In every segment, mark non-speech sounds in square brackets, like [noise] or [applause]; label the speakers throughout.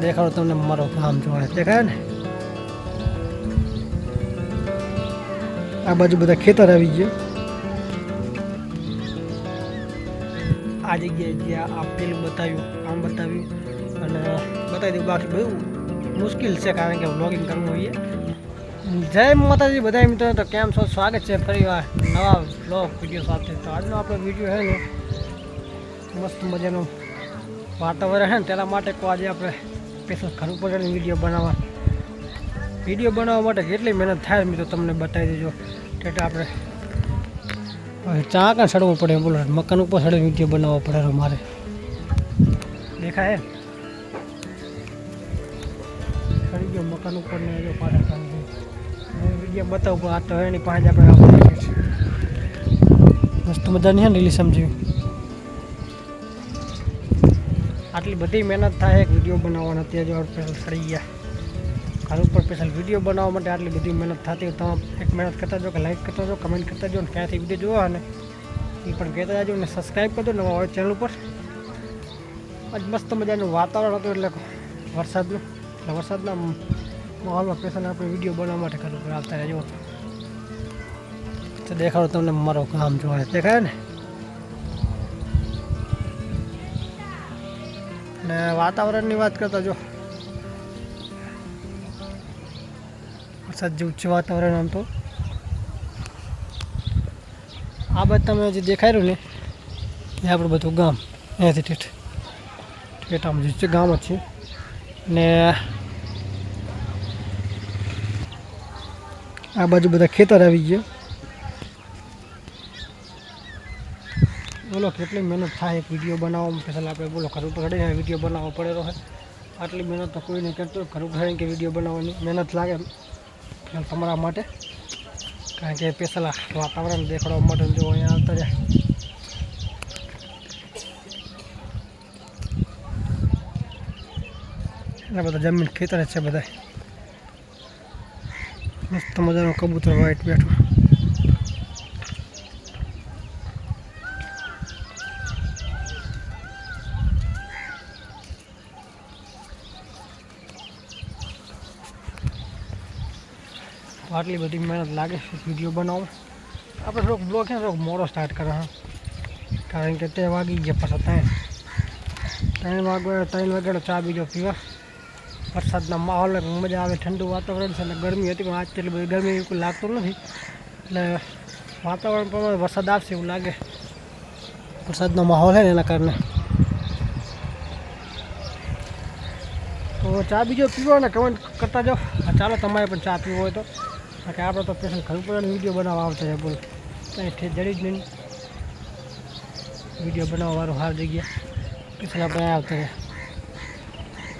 Speaker 1: દેખાડો તમને મારો ગામ જોડે. દેખાય ને? આ બાજુ બધા ખેતર આવી ગયા. આ જગ્યાએ જ્યાં આ પેલું બતાવ્યું, આમ બતાવ્યું. અને બતાવી દઉં બાકી બહુ મુશ્કેલ છે, કારણ કે વ્લોગિંગ કરવું હોઈએ જય માતાજી બધા મિત્રો, તો કેમ છો? સ્વાગત છે ફરી વાર નવા બ્લોગ વીડિયો સાથે. તો આજનો આપણો વીડિયો છે ને, મસ્ત મજાનું વાતાવરણ છે ને, તેના માટે આજે આપણે સ્પેશિયલ ઘર ઉપર વીડિયો બનાવવા. વીડિયો બનાવવા માટે કેટલી મહેનત થાય મિત્રો તમને બતાવી દેજો. ટેટા આપણે ચા કાં ચડવું પડે બોલો મકાન ઉપર સડે વીડિયો બનાવવો પડે મારે. દેખાય સડી ગયો મકાન ઉપર ને જો પાછા વીડિયો બતાવું, પણ આ તો એની પાંચ આપણે મસ્ત મજાની છે ને લીલી સમજ્યું આટલી બધી મહેનત થાય, એક વીડિયો બનાવવાનો અત્યારે જો સ્પેશિયલ ચડી ગયા. ઘર ઉપર સ્પેશિયલ વીડિયો બનાવવા માટે આટલી બધી મહેનત થતી હોય તમે એક મહેનત કરતા જો કે લાઈક કરતા જો કમેન્ટ કરતા જો ને ક્યાંથી વીડિયો જોવા અને એ પણ કહેતા જાજો ને સબસ્ક્રાઈબ કરજો નવા હોય ચેનલ ઉપર. આજ મસ્ત મજાનું વાતાવરણ હતું એટલે વરસાદનું. એટલે વરસાદના માહોલમાં સ્પેશિયલ આપણે વીડિયો બનાવવા માટે ઘર ઉપર આવતા રહેજો. તો દેખાડો તમને મારો ગામ જોવા. દેખાય ને? ને વાતાવરણની વાત કરતા જો. વરસાદ જેવું છે વાતાવરણ આમ તો. આ બાદ તમે જે દેખાય રહ્યું ને, એ આપણું બધું ગામ. અહીંયાથી ઠેઠ. ઠેઠ આમ જે છે ગામ જ છે. ને આ બાજુ બધા ખેતર આવી ગયા. બોલો, કેટલી મહેનત થાય એક વીડિયો બનાવવામાં? સ્પેશિયલ આપણે બોલો, ઘર ઉપર ચડીને વીડિયો બનાવવો પડેલો હોય. આટલી મહેનત તો કોઈ નહીં કરતું ઘર ઉપર કે વીડિયો બનાવવાની મહેનત લાગે તમારા માટે? કારણ કે સ્પેશિયલ વાતાવરણ દેખાડવા માટે જો અહીંયા આવતા રહ્યા. બધા જમીન ખેતર જ છે બધા મસ્ત મજાનું કબૂતર વાઈટ બેઠું. આટલી બધી મહેનત લાગે છે વીડિયો બનાવવા. આપણે થોડોક બ્લોગ છે ને થોડોક મોડો સ્ટાર્ટ કરે હા. કારણ કે તે વાગી ગયા પાછા ત્રણ. ત્રણ વાગે ત્રણ વાગે ચા બીજો પીવા. વરસાદના માહોલ મજા આવે ઠંડુ વાતાવરણ છે અને ગરમી હતી પણ આજ એટલી બધી ગરમી કોઈ લાગતું નથી. એટલે વાતાવરણ પ્રમાણે વરસાદ આવશે એવું લાગે. વરસાદનો માહોલ છે ને એના કારણે. તો ચા બીજો પીવો ને કમેન્ટ કરતા જાઓ. હા, ચાલો તમારે પણ ચા પીવો હોય તો. કારણ કે આપણે તો સ્પેશિયલ ઘર પર વીડિયો બનાવવા આવતા છે બોલ. કંઈ ઠે જડી જ નહીં. વીડિયો બનાવવા વાળું હાર જગ્યા સ્પેશિયલ આપણે અહીંયા આવતા છે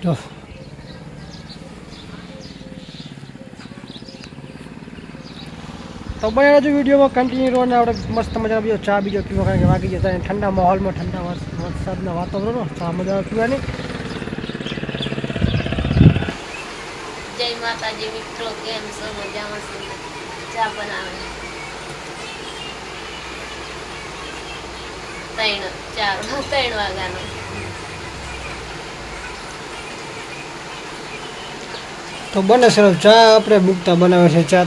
Speaker 1: જો. તો બને હજુ વિડીયોમાં કન્ટિન્યુ રહો ને આપણે મસ્ત મજાનો બીજો ચા બીજો પીવો કારણ કે વાગી જતા ઠંડા માહોલમાં ઠંડા વરસ- વરસાદના વાતાવરણ ચા મજા આવે પીવાની.
Speaker 2: જય માતાજી મિત્રો કેમ છો? મજામાં છો? ચા બનાવે. ત્રણ ચાર [laughs] ત્રણ વાગ્યાનો.
Speaker 1: તો બને સર ચા આપણે મૂકતા બનાવે છે ચા.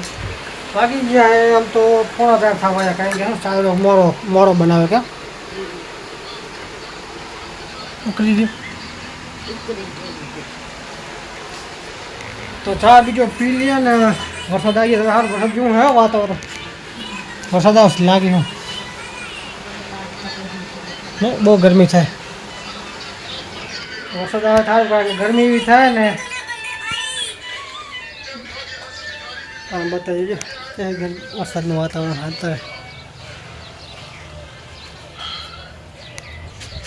Speaker 1: બાકી જ્યાં આમ તો પોણા ચાર થવા કારણ કે શું ચા મોરો મોરો બનાવે કે ઉકળી દે. તો ચા બીજો પી લઈએ ને વરસાદ આવી જાય તો સારું વરસાદ જેવું હે વાતાવરણ વરસાદ આવશે લાગે હું ને બહુ ગરમી થાય વરસાદ આવે થાય કારણ કે ગરમી એવી થાય ને આમ બતાવી દેજો એ ગર- વરસાદનું વાતાવરણ હાલતા રહે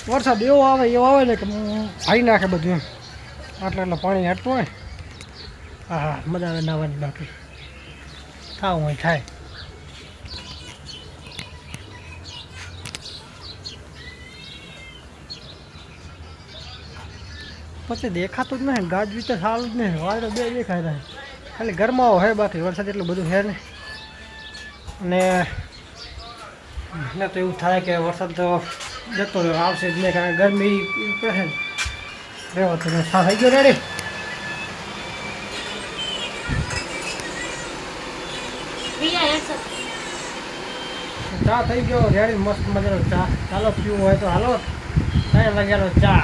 Speaker 1: વરસાદ એવો આવે એવો આવે ને કે ભાઈ નાખે બધું એમ આટલા એટલા પાણી હટતું હોય હા હા મજા આવે નાવાની બાકી થાવું હોય થાય. પછી દેખાતું જ નહીં, ગાજવી તો સારું જ નહીં. વાદળો બે દેખાય રહે ખાલી ગરમાવો હે બાકી વરસાદ એટલું બધું હે ને અને મને તો એવું થાય કે વરસાદ તો જતો આવશે જ નહીં, કારણ ગરમી પડે ને. રેવો તમે સા થઈ ગયો રેડી ચા થઈ ગયો, રેડી, મસ્ત મજાનો ચા. ચાલો, પીવું હોય તો હાલો. ત્યાં લગેલો ચા.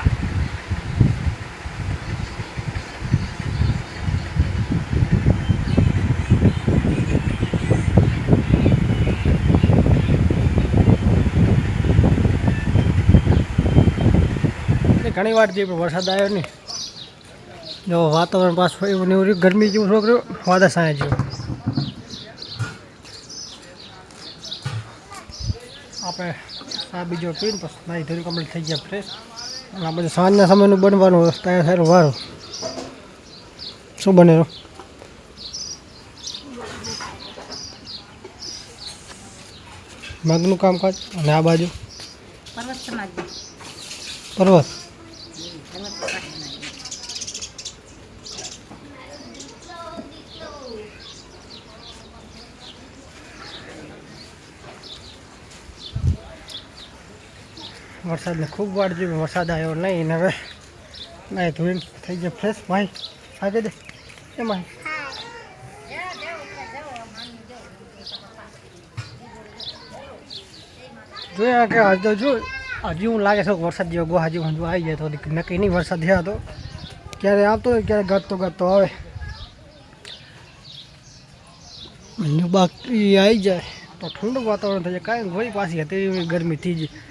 Speaker 1: ઘણી વાર જે વરસાદ આવ્યો નહીં જો વાતાવરણ પાછું એવું ને એવું ગરમી જેવું છોકરો વાદા સાંજ જેવું. આપણે આ બીજો પીને પછી મારી ધોરી કમ્પ્લીટ થઈ ગયા ફ્રેશ અને આ બધું સાંજના સમયનું બનવાનું તૈયાર થયેલું વારું. શું બનેલું મગનું કામકાજ અને આ બાજુ?
Speaker 2: પર્વત
Speaker 1: પર્વત? વરસાદને ખૂબ વાટ જોઈ વરસાદ આવ્યો નહીં. ને હવે નાય ધોઈને થઈ ગયા ફ્રેશ ભાઈ આગળ દે. એમાં જોયા કે આજ તો જો હજી હું લાગે છે કે વરસાદ જેવો ગો હજી હજુ આવી જાય તો નક્કી નહીં વરસાદ થયા તો. ક્યારે આવતો હોય, ક્યારે ગતતો ગતતો આવે. અને બાકી આવી જાય. તો ઠંડુ વાતાવરણ થઈ જાય. કાંઈ વળી પાછી હતી એવી ગરમી થઈ જાય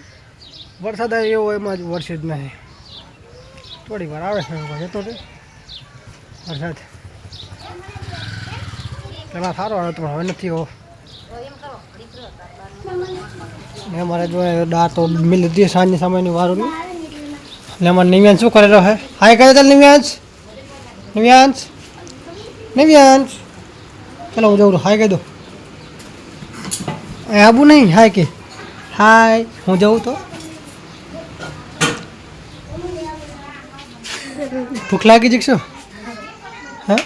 Speaker 1: વરસાદ આવે એવો એમાં જ વરસે જ નહીં. થોડી વાર આવે છે જતો રહે વરસાદ. પહેલાં સારો આવે તો હવે નથી એવો ને અમારે જો દાળ તો મિલ લીધી સાંજની સમયની વારું એટલે અમારે નિવ્યાંશ શું કરેલો હે? હાય કહે ચાલ નિવ્યાંશ. નિવ્યાંશ. નિવ્યાંશ. ચાલો હું જઉં, હાય કહી દો. એ આબુ નહીં, હાય કે. હાય, હું જઉં તો. ભૂખ લાગી છે કે શું હા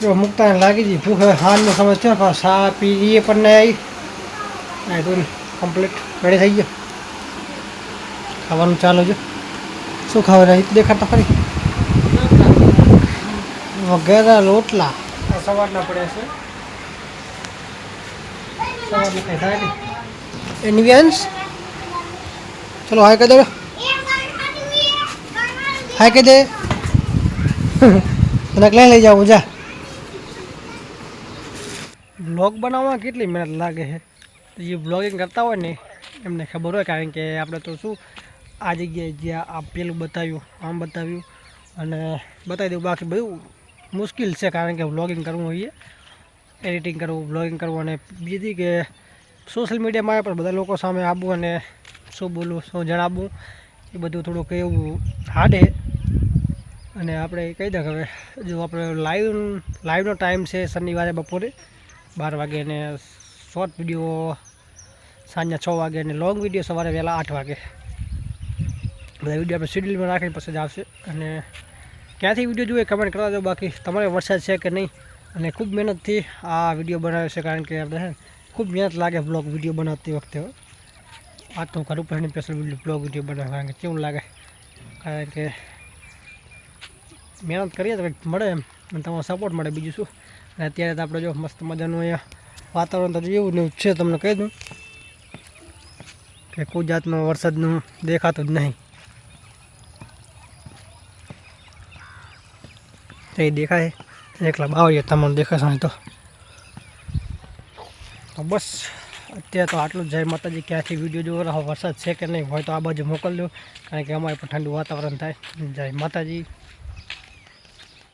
Speaker 1: જો મુક્તા લાગી હતી ભૂખ હવે હાલનો સમય થયો પણ સા પી એ પણ નહીં આવી આ તો કમ્પ્લીટ રેડી થઈ ગયો ખાવાનું ચાલુ છે શું ખાવાનું એ દેખાડતા ખરી વગેરે રોટલા આ સવારના પડ્યા છે સવારના કંઈ થાય નહીં એની વ્યાંશ ચલો હાય કહી દો હાય કહી દે. [laughs] તને લઈ લઈ જાઉં જા. બ્લોગ બનાવવામાં કેટલી મહેનત લાગે છે? જે બ્લોગિંગ કરતા હોય ને એમને ખબર હોય કારણ કે આપણે તો શું આ જગ્યાએ જ્યાં આ પેલું બતાવ્યું આમ બતાવ્યું અને બતાવી દઉં. બાકી બધું મુશ્કેલ છે કારણ કે બ્લોગિંગ કરવું હોય એડિટિંગ કરવું બ્લોગિંગ કરવું અને બીજી કે સોશિયલ મીડિયામાં પણ બધા લોકો સામે આવવું અને શું બોલવું શું જણાવવું એ બધું થોડુંક એવું હાડે. અને આપણે કહી દે હવે જો આપણે લાઈવ લાઈવનો ટાઈમ છે શનિવારે, બપોરે બાર વાગે અને શોર્ટ વીડિયો સાંજના છ વાગે અને લોંગ વીડિયો સવારે વહેલા આઠ વાગે. બધા વીડિયો આપણે શેડ્યુલમાં રાખીને પછી જ આવશે. અને ક્યાંથી વીડિયો જોઈએ કમેન્ટ કરવા દો. બાકી તમારે વરસાદ છે કે નહીં? અને ખૂબ મહેનતથી આ વીડિયો બનાવ્યો છે કારણ કે આપણે ખૂબ મહેનત લાગે બ્લોગ વીડિયો બનાવતી વખતે. આ તો ઘર ઉપર સ્પેશિયલ બ્લોગ વીડિયો બનાવે કારણ કે કેવું લાગે? કારણ કે મહેનત કરીએ તો કંઈક મળે એમ અને તમારો સપોર્ટ મળે બીજું શું? અત્યારે તો આપણે જો મસ્ત મજાનું અહીંયા વાતાવરણ તો એવું ને છે તમને કહી દઉં. કે કોઈ જાતનો વરસાદનું દેખાતું જ નહીં. એ દેખાય. એકલા બાવીએ તમને દેખાશે તો. તો બસ, અત્યારે તો આટલું જય માતાજી, ક્યાંથી વીડિયો જોવો? રહો, વરસાદ છે કે નહીં? હોય તો આ બાજુ મોકલજો. કારણ કે અમારે પણ ઠંડુ વાતાવરણ થાય. જય માતાજી.